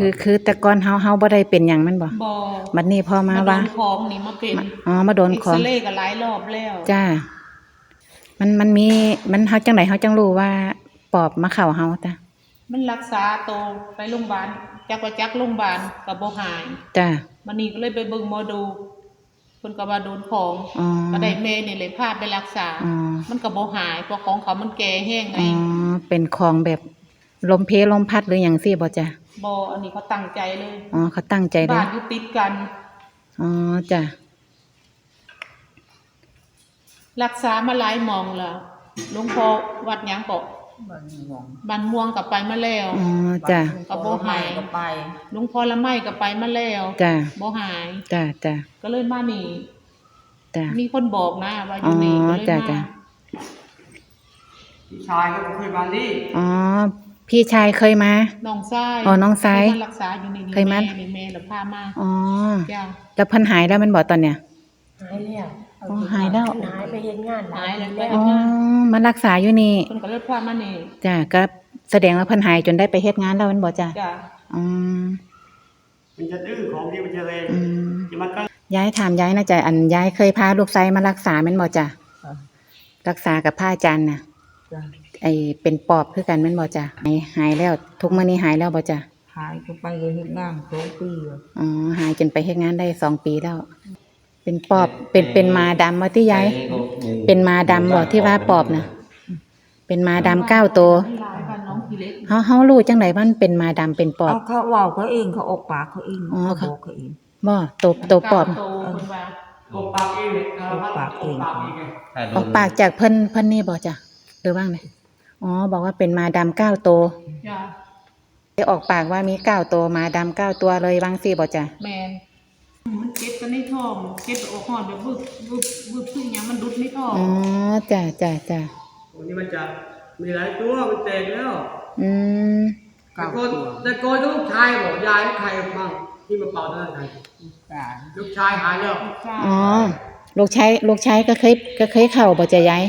คือคือแต่ก่อนเฮาเฮาบ่ได้เป็นหยังแมันบ่บอบัดนี้พอมามาโดว่านของนี่มาเป็นมาอ๋อมาโดนเอ็กของ ซเรย์ก็หลายรอบแล้วจ้า มันมันมีมันเฮาจังไดเฮาจังรู้ว่าปอบมาเข้าเฮาจ้ะมันรักษาโตวไปโรงพยาบาลจักว่าจักโรงพยาบาลก็บ่หายจ้ามันนี่ก็เลยไปเบิ่งหมอดูเพิ่นก็ว่าโดนของอ๋อ ก็ได้แม่นี่เลยพาไปรักษา อ๋อ มันก็บ่หายเพราะของเขามันแก่แห้งไง อ๋อเป็นของแบบลมเพลลมพัดหรือหยังซี่บ่จ้ะ บ่อันนี้เขาตั้งใจเลยอ๋อเขาตั้งใจเลบ้ายนอยู่ติดกัน อ๋อจ้ะรักษามาหลายหมองแล้วหลวงพ่อวัดหยังก็บ้านม่วงบ้านม่วงก็ไปมาแล้วอ๋อจ้ะก็บ่หายก็ไปหลวงพ่อละไม้ก็ไปมาแล้วจ้ะบ่หายจ้ะจ้ะก็เลยมานี่จ้ะมีคนบอกนะว่าอยู่นี่อ๋อก็เลยจ้ะมา จ้ะพี่ชายก็เคยมานี่อ๋อ พี่ชายเคยมา น้องชายอ๋อน้องชายเคมารักษาอยู่นี่นี่เคยมาแม่นี่แม่แล้วพามาอ๋อ จ้า แล้วเพิ่นหายแล้วแมันบ่ตอนเนี้ย หายแล้วอ๋อหายแล้ว หายไปเฮ็ดงานหายแล้วแล้วอ๋อมารักษาอยู่นี่ เพิ่นก็เลยพามานี่จ้ะก็แสดงว่าเพิ่นหายจนได้ไปเฮ็ดงานแล้วแมันบ่จ้ะจ้าอืมมันจะดื้อของที่มันจะเร็วอืมที่มันก็ยายถามยายนะจ๊ะอันยายเคยพาลูกไซมารักษาแม่นบ่จ้ะรักษากับพระอาจารย์น่ะจ้ะ ไอเป็นปอบคือกันแม่นบ่จ้ะหายหายแล้ว ทุกมื้อนี้หายแล้วบ่จ้ะหายก็ไปเฮ็ดงานสองปีแล้วอ๋อหายจนไปเฮ็ดงานได้สองปีแล้ว เป็นปอบเป็นเป็นมาดำว่าที่ยายเป็นมาดำบ่ที่ว่าปอบน่ะเป็นมาดำเก้าตัวหลายบ้านน้องพี่เล็กเฮาเฮารู้จังไดว่ามันเป็นมาดำเป็นปอบ เอาเขาเว้าเขาเองเขาออกปากเขาเองอ๋อเขาค่ะบอกเขาเองบ่ตัวตัวปอบโตเพิ่นว่าปกปากเองเนี่ยปกปากเองปากเองไงออกปากจากเพิ่นเพิ่นนี่บ่จ้ะหรือว่าไง อ๋อ บอกว่าเป็นมาดำเก้าตัวจ้าได้ออกปากว่ามีเก้าตัวมาดำเก้าตัวเลยบางสิบ่จ้ะแม่นมันเจ็บกันในท้องเจ็บออกหอดแบบวึบวึบวึบซึ่งหยังมันดุดในท้องอ๋อจ้ะจ้ะจ้ะวันนี้มันจะมีหลายตัวมันแตกแล้วอืมแต่เก้าก่อนตัวแต่ก่อนลูกชายบอกยายใครบ้างที่มาเป่าท่านใครตายลูกชายหายแล้วจ้าอ๋อลูกชายลูกชายก็เคยก็เคยเข้าบ่จ้ะยาย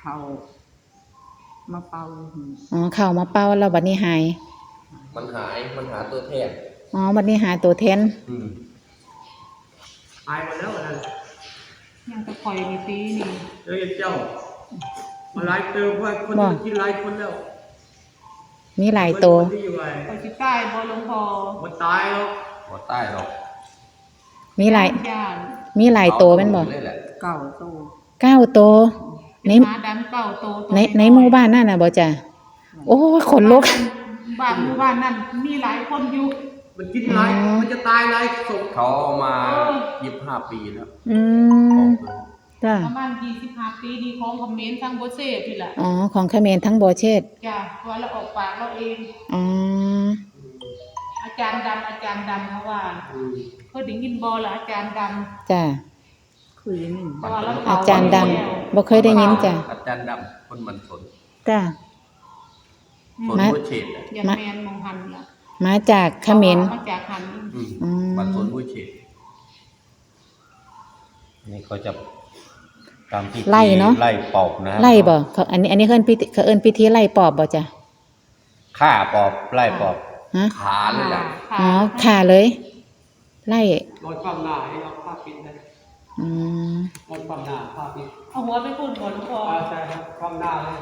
เขา มาเป่าหูอ๋อเข้ามาเป้าแล้วบัดนี้หาย มันหายมันหาตัวแทนอ๋อบัดนี้หาตัวแทนอืมหายหมดแล้วอะไรยังจะคอยในปีนี่เจอเจ้ามาหลายเติมเพราะคนมันกินหลายคนแล้วมีหลายตัวที่อยู่ไว้คอยสิใต้บ่หลวงพ่อมันตายแล้วหัวใต้หรอกมีหลายย่านมีหลายตัวแม่นบ่เลยแหละเก้าโตเก้าตัว ใน หมาดำเก่าโตตัวในในหมู่บ้านนั่นน่ะบ่จ้ะโอ้ยขนลุก บ้านหมู่บ้านนั่นมีหลายคนอยู่ มันกินหลายมันจะตายหลายศพเขาเอามาเออ ยี่สิบห้าปีแล้วอืขอมงตัวจ้ะประมาณ25ปีดีของคอมเมนต์ทางโบเซ่พี่ล่ะอ๋อของเขมรทั้งโบเชตจ้ะว่าเราออกปากเราเอง อ๋ออาจารย์ดำอาจารย์ดำเขาว่าอืมเพิ่นได้ยินบ่ล่ะอาจารย์ดำจ้ะ คืออย่างนี้เพราะว่าเราเผ อาจารย์ดำบ่เคยได้ยินจ้ะอาจารย์ดำคนมันสนจ้ะ สนมา ผู้เฉดอะยันแมนมองหันล่ะมาจากเขมร มาจากหันอืมอืม มันสนผู้เฉดนี่เขาจะตามที่ไล่เนาะไล่ปอบนะไล่บ่เขาอันนี้อันนี้เอิ้นพิธีเขาเอิ้นพิธีไล่ปอบบ่จ้ะฆ่าปอบไล่ปอบ ฮะขาเลยล่ะอ๋อข่าเลย ไล่รอยความหน้าให้เราผ้าปิดนะ อืมรอยความหน้าผ้าปิดเอาหัวไปพูดก่อนพออ่าใช่ครับความหน้าเลย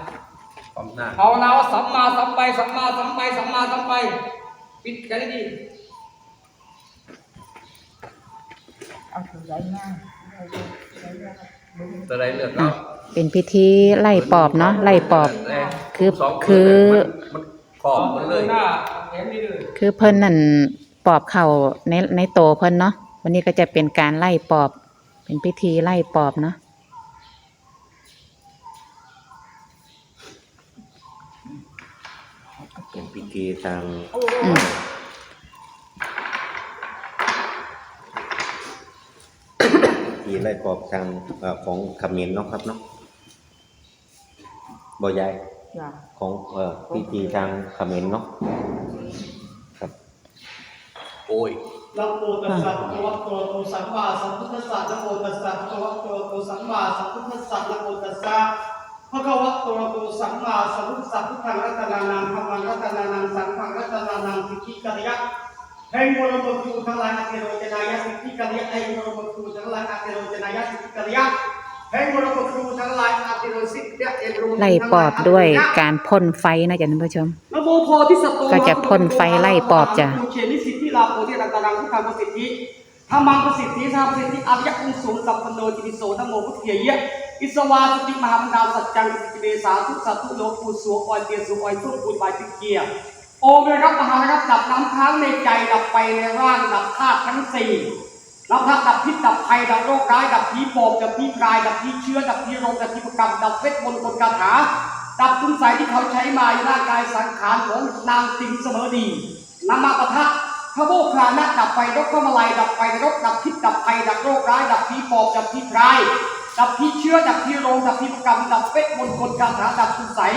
ความหน้าภาวนาว่าสัมมาสัมไปสัมมาสัมไปสัมมาสัมไปปิดกันให้ดีเอาถือไว้ง่ายตัวใดเลือกอะเอาเป็นพิธีไล่ปอบเนาะไล่ปอบ คือคือขอบมันเลยคือเพิ่นนั่นปอบเข่าในในโตเพิ่นเนาะวันนี้ก็จะเป็นการไล่ปอบ เป็นพิธีไล่ปอบเนาะเป็นพิธีทางอืมพิธีไล่ปอบทางเอ่อของเขมรเนาะครับเนาะบ่ยายจ้ะของเอ่อพิธีทางเขมรเนาะครับโอ้ย นะโมตัสสะภะคะวะโตอะระหะโตสัมมาสัมพุทธัสสะนะโมตัสสะภะคะวะโตอะระหะโตสัมมาสัมพุทธัสสะนะโมตัสสะภะะคะวะโตอะระหะโตสัมมาสัมพุทธัสสะพุทธังรัตนานังธรรมังรัตนานังสังฆังรัตนานังสิทธิกัลยะให้มรมครูทั้งหลายอาเทโรจนายะสิทธิกัลยะให้มรมครูทั้งหลายอาเทโรจนายะสิทธิกัลยะให้มรมครูทั้งหลายอาเทโรสิทธิกัลยะเอโรไล่ปอบด้วยการพ่นไฟนะจ๊ะท่านผู้ชมนะโมโพธิสัตว์โตก็จะพ่นไฟไล่ปอบจ้ะ เชนิสิทธิลารังพุทธังประสิทธิธรรมังประสิทธิธรรมประสิทธิอริยกุศลสัมปันโนจิติโสนะโมพุทธเยะอิสวาสติมหาบรรดาสัจจังสิติเดสาธุสัตตุโลกูสัวออยเตียสุออยทุ่งปูนบายติเกียโอมรับมหารับดับน้ำค้างในใจดับไปในร่างดับธาตุทั้งสี่รับทักดับพิษดับภัยดับโรคร้ายดับผีปอบดับผีพรายดับผีเชื้อดับผีโรคดับผีประกรรมดับเวทมนต์กลคาถาดับคุณใสยที่เขาใช้มาในร่างกายสังขารของนางสิงเสมอดีนำมาประทะ พระโมคคลานะดับไฟรกข้ามาลัยดับไฟรกดับพิษดับภัยดับโรคร้ายดับผีปอบดับผีพรายดับผีเชื้อดับผีโรคดับผีประกรรมดับเวทมนต์กลคาถาดับคุณใสย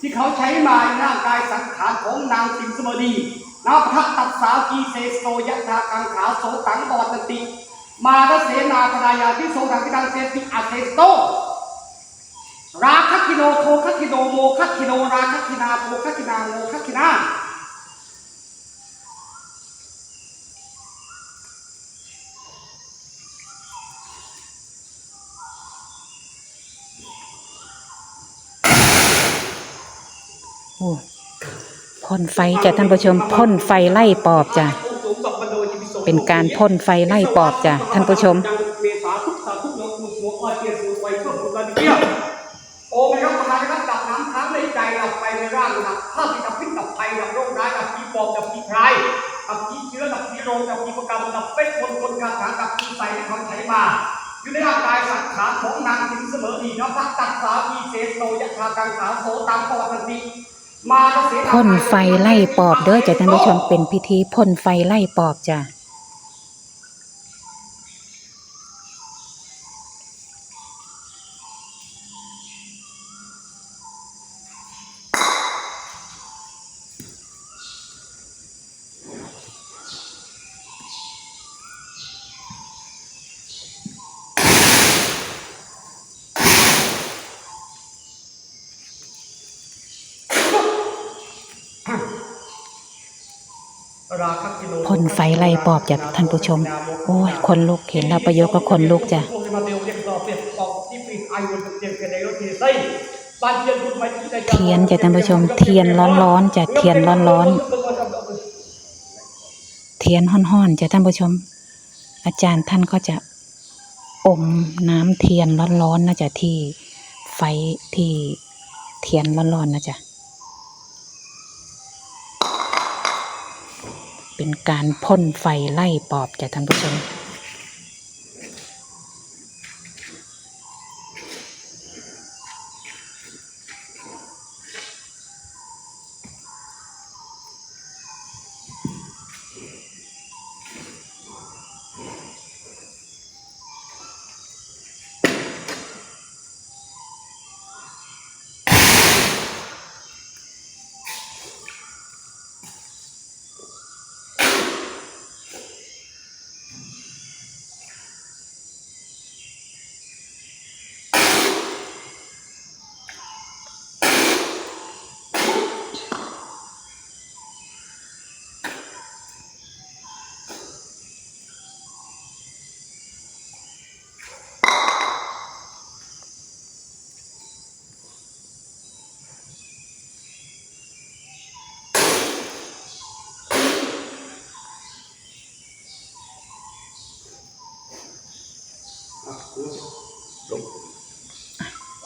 ที่เขาใช้มาในร่างกายสังขารของนางสิงสมดีนาพระตัสสาวกีเสสโตยะธากังขาโสตังบวัตติ มาดเสนาพรายาที่โสตังกิดังเสติอาเสสโตราคคิโนโทคคิโนโมคคิโนราคคินาโมคคินาโมคคินา อ้พ่นไฟจ้ะท่านผู้ชมพ่นไฟไล่ปอบจ้ะเป็นการพ่นไฟไล่ปอบจ้ะท่านผู้ชมเมสาทุกสาทุกโลกุสวงออยเตียสูไฟเพื่อบุญบารมีโอ้ไม่รับประทานนะครับดับน้ำค้างในใจดับไปในร่างดับข้าศึกดับพิษดับภัยดับโรคร้ายดับผีปอบดับผีพรายดับผีเชื้อดับผีโรคดับผีประกรรมดับเวทมนต์คนต์คาถาดับคุณใส่ที่เขาใช้มาอยู่ในร่างกายสังขารของนางสิงเสมอดีนะพระตัสสามีเสสโตยะธากังขาโสตังปวัตติมาดเสนา พ่นไฟไล่ปอบเด้อจ้ะท่านผู้ชมเป็นพิธีพ่นไฟไล่ปอบจ้ะ พ่นไฟไล่ปอบจ้ะท่านผู้ชม โอ้ยคนลุกเห็นแล้วประโยคก็คนลุกจ้ะเทียนจ้ะท่านผู้ชม เทียนร้อนๆจ้ะเทียนร้อนๆเทียนห้อนๆจ้ะท่านผู้ชม อาจารย์ท่านก็จะอมน้ำเทียนร้อนๆนะจ๊ะที่ไฟที่เทียนร้อนๆนะจ๊ะ เป็นการพ่นไฟไล่ปอบจ้ะท่านผู้ชม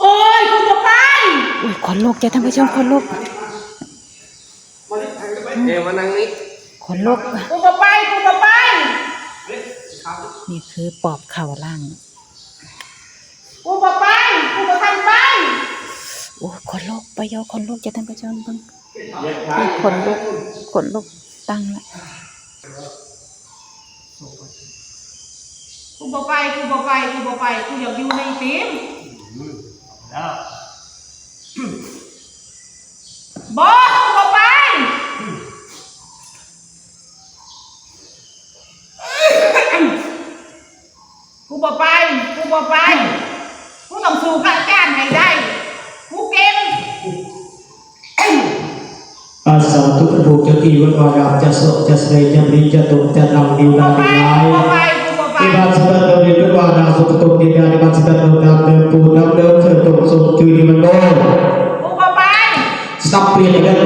โอ้ยคุณจะไป อุ้ยข นลุกจ้ะท่านผู้ชมขนลุกเดี๋ยวมานั่งนี้ขนลุกกูจะไปกูจะไปนี่คือปอบเข่าล่างกูจะไปกูจะทำไปโอ้ขนลุกไปโยขนลุกจ้ะท่านผู้ชมเบิ่งนี่ขนลุกขนลุกตั้งละกูจะไปกูจะไปกูจะไปกูอยากอยู่ในทีม บอสบอไปกูบอไปกูบอไปกูต้องสู้กับแก่ไหนได้กูเก่งอาสาทุกทุกจะกี่วันวาราจะโสจะเสยจะมีจะตุกจะนำดีลาดีไว้ ไปกูบ่ไป di ban sebentar dari kedua anak suku tuk di dari ban sebentar dari dan pu dan dan kertuk sum cuy di mendor กูบ่ไป sampai dengan